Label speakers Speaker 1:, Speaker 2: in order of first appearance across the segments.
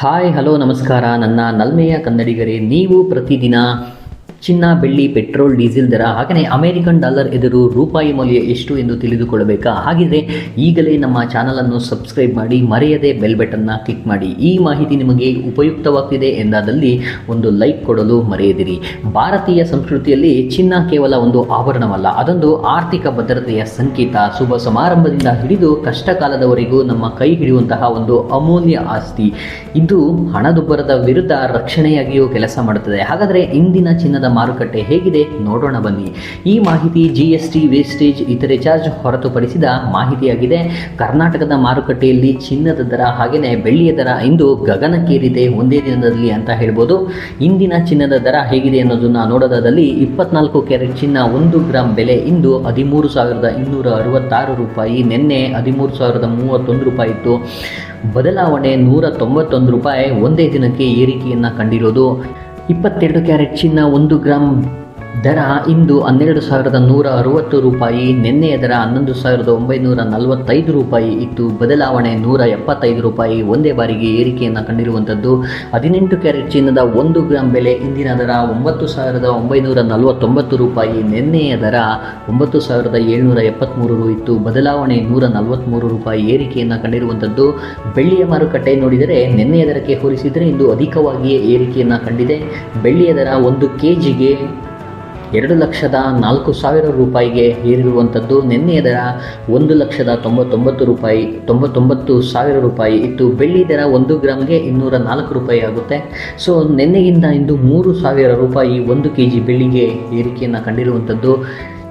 Speaker 1: Hi hello ನಮಸ್ಕಾರ. ನನ್ನ ನಲ್ಮೆಯ ಕನ್ನಡಿಗರೇ ನೀವು ಪ್ರತಿದಿನ ಚಿನ್ನ, ಬೆಳ್ಳಿ, ಪೆಟ್ರೋಲ್, ಡೀಸೆಲ್ ದರ ಹಾಗೆಯೇ ಅಮೆರಿಕನ್ ಡಾಲರ್ ಎದುರು ರೂಪಾಯಿ ಮೌಲ್ಯ ಎಷ್ಟು ಎಂದು ತಿಳಿದುಕೊಳ್ಳಬೇಕಾ? ಹಾಗಿದ್ರೆ ಈಗಲೇ ನಮ್ಮ ಚಾನಲನ್ನು ಸಬ್ಸ್ಕ್ರೈಬ್ ಮಾಡಿ, ಮರೆಯದೆ ಬೆಲ್ ಬಟನ್ನ ಕ್ಲಿಕ್ ಮಾಡಿ. ಈ ಮಾಹಿತಿ ನಿಮಗೆ ಉಪಯುಕ್ತವಾಗ್ತಿದೆ ಎಂದಾದಲ್ಲಿ ಒಂದು ಲೈಕ್ ಕೊಡಲು ಮರೆಯದಿರಿ. ಭಾರತೀಯ ಸಂಸ್ಕೃತಿಯಲ್ಲಿ ಚಿನ್ನ ಕೇವಲ ಒಂದು ಆಭರಣವಲ್ಲ, ಅದೊಂದು ಆರ್ಥಿಕ ಭದ್ರತೆಯ ಸಂಕೇತ. ಶುಭ ಸಮಾರಂಭದಿಂದ ಹಿಡಿದು ಕಷ್ಟ ಕಾಲದವರೆಗೂ ನಮ್ಮ ಕೈ ಹಿಡಿಯುವಂತಹ ಒಂದು ಅಮೂಲ್ಯ ಆಸ್ತಿ. ಇದು ಹಣದುಬ್ಬರದ ವಿರುದ್ಧ ರಕ್ಷಣೆಯಾಗಿಯೂ ಕೆಲಸ ಮಾಡುತ್ತದೆ. ಹಾಗಾದರೆ ಇಂದಿನ ಚಿನ್ನದ ಮಾರುಕಟ್ಟೆ ಹೇಗಿದೆ ನೋಡೋಣ ಬನ್ನಿ. ಈ ಮಾಹಿತಿ ಜಿಎಸ್ಟಿ ವೇಸ್ಟೇಜ್ ಇತರೆ ಚಾರ್ಜ್ ಹೊರತುಪಡಿಸಿದ ಮಾಹಿತಿಯಾಗಿದೆ. ಕರ್ನಾಟಕದ ಮಾರುಕಟ್ಟೆಯಲ್ಲಿ ಚಿನ್ನದ ದರ ಹಾಗೆಯೇ ಬೆಳ್ಳಿಯ ದರ ಇಂದು ಗಗನಕ್ಕೇರಿದೆ ಒಂದೇ ದಿನದಲ್ಲಿ ಅಂತ ಹೇಳ್ಬೋದು. ಇಂದಿನ ಚಿನ್ನದ ದರ ಹೇಗಿದೆ ಅನ್ನೋದನ್ನು ನೋಡೋದಾದಲ್ಲಿ ಇಪ್ಪತ್ನಾಲ್ಕು ಕ್ಯಾರೆಟ್ ಚಿನ್ನ ಒಂದು ಗ್ರಾಮ್ ಬೆಲೆ ಇಂದು ಹದಿಮೂರು ಸಾವಿರದ ಇನ್ನೂರ ಅರವತ್ತಾರು ರೂಪಾಯಿ, ನಿನ್ನೆ ಹದಿಮೂರು ಸಾವಿರದ ಮೂವತ್ತೊಂದು ರೂಪಾಯಿ ಇತ್ತು. ಬದಲಾವಣೆ ನೂರ ತೊಂಬತ್ತೊಂದು ರೂಪಾಯಿ ಒಂದೇ ದಿನಕ್ಕೆ ಏರಿಕೆಯನ್ನು ಕಂಡಿರೋದು. ಇಪ್ಪತ್ತೆರಡು ಕ್ಯಾರೆಟ್ ಚಿನ್ನ ಒಂದು ಗ್ರಾಮ್ ದರ ಇಂದು ಹನ್ನೆರಡು ಸಾವಿರದ ನೂರ ಅರವತ್ತು ರೂಪಾಯಿ, ನಿನ್ನೆಯ ದರ ಹನ್ನೊಂದು ಸಾವಿರದ ಒಂಬೈನೂರ ನಲವತ್ತೈದು ರೂಪಾಯಿ ಇತ್ತು. ಬದಲಾವಣೆ ನೂರ ಎಪ್ಪತ್ತೈದು ರೂಪಾಯಿ ಒಂದೇ ಬಾರಿಗೆ ಏರಿಕೆಯನ್ನು ಕಂಡಿರುವಂಥದ್ದು. ಹದಿನೆಂಟು ಕ್ಯಾರೆಟ್ ಚಿನ್ನದ ಒಂದು ಗ್ರಾಮ್ ಬೆಲೆ, ಇಂದಿನ ದರ ಒಂಬತ್ತು ಸಾವಿರದ ಒಂಬೈನೂರ ನಲವತ್ತೊಂಬತ್ತು ರೂಪಾಯಿ, ನಿನ್ನೆಯ ದರ ಒಂಬತ್ತು ಸಾವಿರದ ಏಳ್ನೂರ ಎಪ್ಪತ್ತ್ಮೂರು ಇತ್ತು. ಬದಲಾವಣೆ ನೂರ ನಲವತ್ತ್ಮೂರು ರೂಪಾಯಿ ಏರಿಕೆಯನ್ನು ಕಂಡಿರುವಂಥದ್ದು. ಬೆಳ್ಳಿಯ ಮಾರುಕಟ್ಟೆ ನೋಡಿದರೆ ನಿನ್ನೆಯ ದರಕ್ಕೆ ಹೋಲಿಸಿದರೆ ಇಂದು ಅಧಿಕವಾಗಿಯೇ ಏರಿಕೆಯನ್ನು ಕಂಡಿದೆ. ಬೆಳ್ಳಿಯ ದರ ಒಂದು ಕೆ ಜಿಗೆ ಎರಡು ಲಕ್ಷದ ನಾಲ್ಕು ಸಾವಿರ ರೂಪಾಯಿಗೆ ಏರಿರುವಂಥದ್ದು ನಿನ್ನೆಯ ದರ ಒಂದು ಲಕ್ಷದ ತೊಂಬತ್ತೊಂಬತ್ತು ರೂಪಾಯಿ, ತೊಂಬತ್ತೊಂಬತ್ತು ಸಾವಿರ ರೂಪಾಯಿ. ಇತ್ತು. ಬೆಳ್ಳಿ ದರ ಒಂದು ಗ್ರಾಮ್ಗೆ ಇನ್ನೂರ ನಾಲ್ಕು ರೂಪಾಯಿ ಆಗುತ್ತೆ. ಸೊ ನಿನ್ನೆಗಿಂತ ಇಂದು ಮೂರು ಸಾವಿರ ರೂಪಾಯಿ ಒಂದು ಕೆ ಜಿ ಬೆಳ್ಳಿಗೆ ಏರಿಕೆಯನ್ನು ಕಂಡಿರುವಂಥದ್ದು.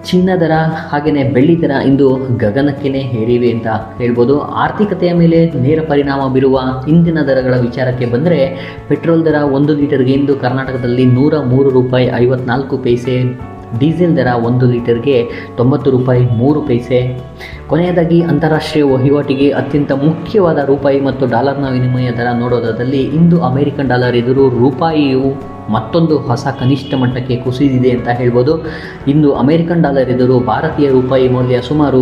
Speaker 1: ಚಿನ್ನ ದರ ಹಾಗೆಯೇ ಬೆಳ್ಳಿ ದರ ಇಂದು ಗಗನಕ್ಕೆ ಏರಿವೆ ಅಂತ ಹೇಳ್ಬೋದು. ಆರ್ಥಿಕತೆಯ ಮೇಲೆ ನೇರ ಪರಿಣಾಮ ಬೀರುವ ಇಂದಿನ ದರಗಳ ವಿಚಾರಕ್ಕೆ ಬಂದರೆ, ಪೆಟ್ರೋಲ್ ದರ ಒಂದು ಲೀಟರ್ಗೆ ಇಂದು ಕರ್ನಾಟಕದಲ್ಲಿ ನೂರ ಮೂರು ರೂಪಾಯಿ ಐವತ್ನಾಲ್ಕು ಪೈಸೆ ಡೀಸೆಲ್ ದರ ಒಂದು ಲೀಟರ್ಗೆ ತೊಂಬತ್ತು ರೂಪಾಯಿ ಮೂರು ಪೈಸೆ. ಕೊನೆಯದಾಗಿ ಅಂತಾರಾಷ್ಟ್ರೀಯ ವಹಿವಾಟಿಗೆ ಅತ್ಯಂತ ಮುಖ್ಯವಾದ ರೂಪಾಯಿ ಮತ್ತು ಡಾಲರ್ನ ವಿನಿಮಯ ದರ ನೋಡೋದಾದಲ್ಲಿ ಇಂದು ಅಮೆರಿಕನ್ ಡಾಲರ್ ಎದುರು ರೂಪಾಯಿಯು ಮತ್ತೊಂದು ಹೊಸ ಕನಿಷ್ಠ ಮಟ್ಟಕ್ಕೆ ಕುಸಿದಿದೆ ಅಂತ ಹೇಳ್ಬೋದು. ಇಂದು ಅಮೆರಿಕನ್ ಡಾಲರ್ ಎದುರು ಭಾರತೀಯ ರೂಪಾಯಿ ಮೌಲ್ಯ ಸುಮಾರು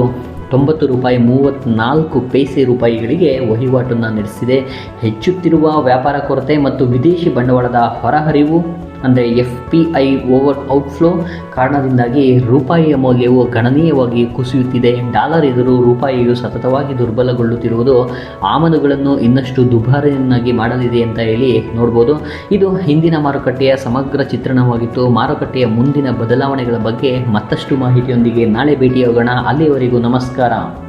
Speaker 1: ತೊಂಬತ್ತು ರೂಪಾಯಿ ಮೂವತ್ತ್ನಾಲ್ಕು ಪೈಸೆ ರೂಪಾಯಿಗಳಿಗೆ ವಹಿವಾಟನ್ನು ನಡೆಸಿದೆ. ಹೆಚ್ಚುತ್ತಿರುವ ವ್ಯಾಪಾರ ಕೊರತೆ ಮತ್ತು ವಿದೇಶಿ ಬಂಡವಾಳದ ಹೊರಹರಿವು ಅಂದರೆ F P I over outflow ಕಾರಣದಿಂದಾಗಿ ರೂಪಾಯಿಯ ಮೌಲ್ಯವು ಗಣನೀಯವಾಗಿ ಕುಸಿಯುತ್ತಿದೆ. ಡಾಲರ್ ಎದುರು ರೂಪಾಯಿಯು ಸತತವಾಗಿ ದುರ್ಬಲಗೊಳ್ಳುತ್ತಿರುವುದು ಆಮದುಗಳನ್ನು ಇನ್ನಷ್ಟು ದುಬಾರಿಯನ್ನಾಗಿ ಮಾಡಲಿದೆ ಅಂತ ಹೇಳಿ ನೋಡ್ಬೋದು. ಇದು ಹಿಂದಿನ ಮಾರುಕಟ್ಟೆಯ ಸಮಗ್ರ ಚಿತ್ರಣವಾಗಿತ್ತು. ಮಾರುಕಟ್ಟೆಯ ಮುಂದಿನ ಬದಲಾವಣೆಗಳ ಬಗ್ಗೆ ಮತ್ತಷ್ಟು ಮಾಹಿತಿಯೊಂದಿಗೆ ನಾಳೆ ಭೇಟಿಯಾಗೋಣ. ಅಲ್ಲಿಯವರೆಗೂ ನಮಸ್ಕಾರ.